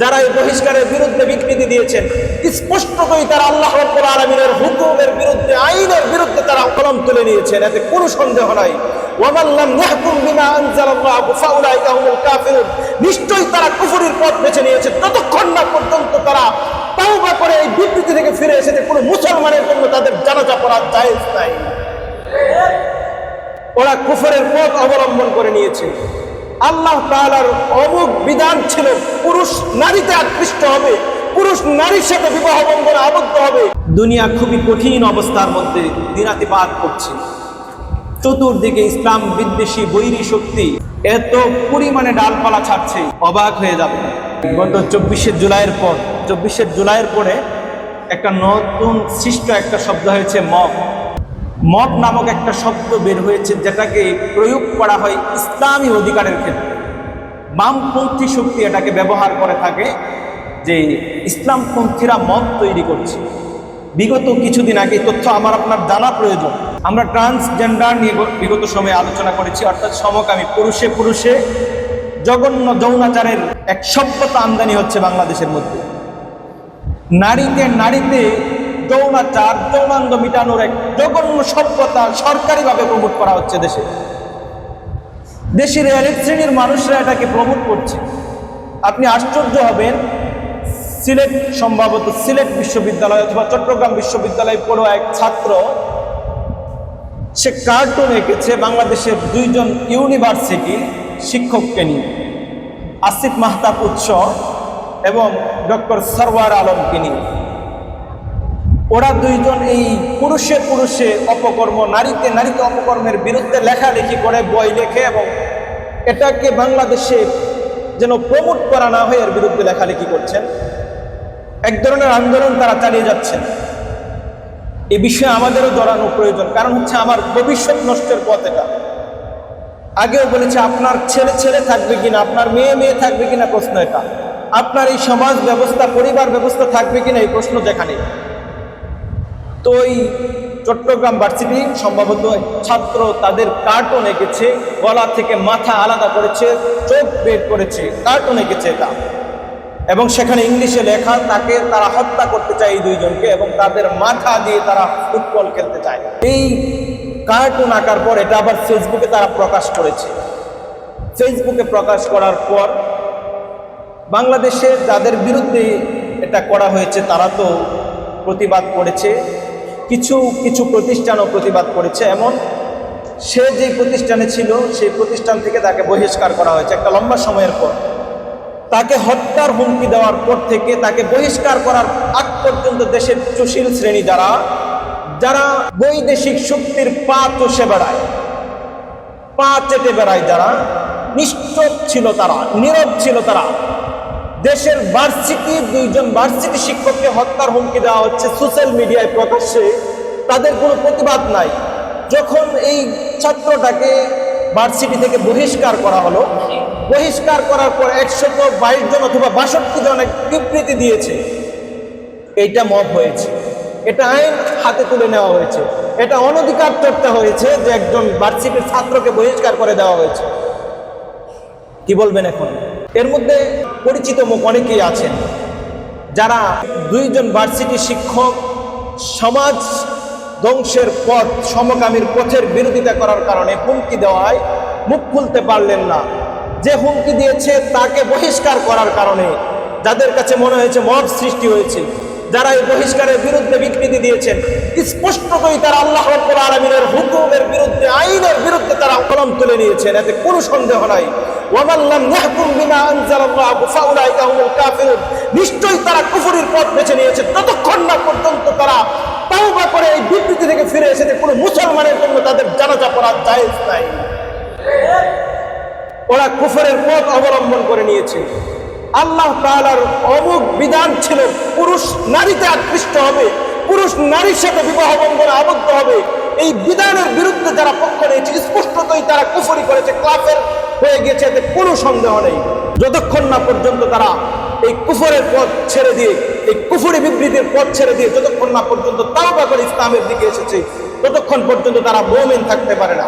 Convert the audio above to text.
যারা এই বহিষ্কারের বিরুদ্ধে বিকৃতি দিয়েছেন স্পষ্টতই তারা আল্লাহ রব্বুল আলমিনের হুকুমের বিরুদ্ধে, আইনের বিরুদ্ধে তারা কলম তুলে নিয়েছেন, এতে কোনো সন্দেহ নাই। নিশ্চয়ই তারা কুফরির পথ বেছে নিয়েছে ততক্ষণ না পর্যন্ত তারা তাওবা করে এই বিবৃতি থেকে ফিরে এসেছে, কোনো মুসলমানের জন্য তাদের জানাজা পড়া জায়েজ নাই। ওরা কুফরের পথ অবলম্বন করে নিয়েছে। আল্লাহ তাআলার অমুক বিধান ছিল, পুরুষ নারীতে আকৃষ্ট হবে, পুরুষ নারীর সাথে বিবাহ বন্ধনে আবদ্ধ হবে। দুনিয়া খুবই কঠিন অবস্থার মধ্যে দিনাতিপাত করছে। চতুর্দিকে ইসলাম বিদ্বেষী, বৈরী শক্তি এত পরিমাণে ডালপালা ছাড়ছে, অবাক হয়ে যাবে। গত চব্বিশে জুলাইয়ের পর, চব্বিশে জুলাইয়ের পরে একটা নতুন সৃষ্ট একটা শব্দ হয়েছে মব মব নামক একটা শব্দ বের হয়েছে যেটাকে প্রয়োগ করা হয় ইসলামী অধিকারের ক্ষেত্রে। বামপন্থী শক্তি এটাকে ব্যবহার করে থাকে যে ইসলামপন্থীরা মত তৈরি করছে। বিগত কিছুদিন আগে তথ্য আমার আপনার জানা প্রয়োজন। আমরা ট্রান্সজেন্ডার নিয়ে বিগত সময়ে আলোচনা করেছি, অর্থাৎ সমকামী পুরুষে পুরুষে জঘন্য যৌনাচারের এক সভ্যতা আমদানি হচ্ছে বাংলাদেশের মধ্যে। নারীতে নারীতে যৌনাচার যৌনাঙ্গ মিটানোর এক জঘন্য সভ্যতা সরকারিভাবে প্রমোট করা হচ্ছে দেশে। দেশের এক শ্রেণির মানুষরা এটাকে প্রমোট করছে। আপনি আশ্চর্য হবেন, সিলেট সম্ভবত সিলেট বিশ্ববিদ্যালয় অথবা চট্টগ্রাম বিশ্ববিদ্যালয়ে পড়ো এক ছাত্র, সে কার্টুন এঁকেছে বাংলাদেশের দুইজন ইউনিভার্সিটি শিক্ষককে নিয়ে। আসিফ মাহতাব উৎস এবং ডক্টর সরওয়ার আলমকে নিয়ে। ওরা দুইজন এই পুরুষে পুরুষে অপকর্ম নারীতে নারীতে অপকর্মের বিরুদ্ধে লেখালেখি করে, বই লেখে এবং এটাকে বাংলাদেশে যেন প্রমোট করা না হয়, এর বিরুদ্ধে লেখালেখি করছেন। এক ধরনের আন্দোলন তারা চালিয়ে যাচ্ছেন। এ বিষয়ে আমাদেরও জড়ানো প্রয়োজন, কারণ হচ্ছে আমার ভবিষ্যৎ নষ্টের পথ এটা। আগেও বলেছে, আপনার ছেলে ছেলে থাকবে কিনা, আপনার মেয়ে মেয়ে থাকবে কিনা প্রশ্ন এটা। আপনার এই সমাজ ব্যবস্থা, পরিবার ব্যবস্থা থাকবে কিনা, এই প্রশ্ন যেখানে তো ওই চট্টগ্রাম ভার্সিটি সম্ভবত ছাত্র তাদের কার্টুন এঁকেছে, গলা থেকে মাথা আলাদা করেছে, চোখ বের করেছে কার্টুন এঁকেছে এটা। এবং সেখানে ইংলিশে লেখা, তাকে তারা হত্যা করতে চায় এই দুইজনকে এবং তাদের মাথা দিয়ে তারা ফুটবল খেলতে চায়। এই কার্টুন আঁকার পর এটা আবার ফেসবুকে তারা প্রকাশ করেছে। ফেসবুকে প্রকাশ করার পর বাংলাদেশে যাদের বিরুদ্ধে এটা করা হয়েছে, তারা তো প্রতিবাদ করেছে। কিছু কিছু প্রতিষ্ঠানও প্রতিবাদ করেছে। এমন সে যে প্রতিষ্ঠানে ছিল, সেই প্রতিষ্ঠান থেকে তাকে বহিষ্কার করা হয়েছে একটা লম্বা সময়ের পর। তাকে হত্যার হুমকি দেওয়ার পর থেকে তাকে বহিষ্কার করার আগ পর্যন্ত দেশের সুশীল শ্রেণি যারা যারা বৈদেশিক শক্তির পা চষে বেড়ায়, পা চেটে বেড়ায় যারা, নিশ্চুপ ছিল তারা, নীরব ছিল তারা। দেশের ভার্সিটি দুইজন ভার্সিটি শিক্ষককে হত্যার হুমকি দেওয়া হচ্ছে সোশ্যাল মিডিয়ায় প্রকাশ্যে। তাদের কোনো প্রতিবাদ নাই। যখন এই ছাত্রটাকে ভার্সিটি থেকে বহিষ্কার করা হলো, বহিষ্কার করার পর একশত বাইশ জন অথবা বাষট্টি জন এক বিবৃতি দিয়েছে। এইটা মত হয়েছে। এটা আইন হাতে তুলে নেওয়া হয়েছে। এটা অনধিকার চর্চা হয়েছে যে একজন ভার্সিটির ছাত্রকে বহিষ্কার করে দেওয়া হয়েছে। কি বলবেন এখন? এর মধ্যে পরিচিত মুখ অনেকেই আছেন, যারা দুইজন ভার্সিটি শিক্ষক সমাজ ধ্বংসের পথ, সমকামীর পথের বিরোধিতা করার কারণে হুমকি দেওয়ায় মুখ খুলতে পারলেন না। যে হুমকি দিয়েছে তাকে বহিষ্কার করার কারণে, যাদের কাছে মনে হয়েছে মব সৃষ্টি হয়েছে। যারা এই বহিষ্কারের বিরুদ্ধে বিকৃতি দিয়েছেন স্পষ্ট করে তারা আল্লাহ রব্বুল আলমিনের হুকুমের বিরুদ্ধে, আইনের বিরুদ্ধে তারা কলম তুলে নিয়েছেন, এতে কোনো সন্দেহ নাই। নিশ্চয়ই তারা কুফরির পথ বেছে নিয়েছে, ততক্ষণ না পর্যন্ত তারা তাওবা করে এই বিবৃতি থেকে ফিরে এসেছে, কোনো মুসলমানের জন্য তাদের জানাজা পড়া জায়েজ নাই। ওরা কুফরের পথ অবলম্বন করে নিয়েছে। আল্লাহ তাআলার অমুক বিধান ছিল, পুরুষ নারীতে আকৃষ্ট হবে, পুরুষ নারীর সাথে বিবাহ বন্ধনে আবদ্ধ হবে। এই বিধানের বিরুদ্ধে যারা পক্ষ নিয়েছে, স্পষ্টতই তারা কুফরি করেছে, কাফের হয়ে গেছে, এতে কোনো সন্দেহ নেই। যতক্ষণ না পর্যন্ত তারা এই কুফরের পথ ছেড়ে দিয়ে, এই কুফরি বিবৃতির পথ ছেড়ে দিয়ে যতক্ষণ না পর্যন্ত তাওবা করে ইসলামের দিকে এসেছে, ততক্ষণ পর্যন্ত তারা মোমেন থাকতে পারে না।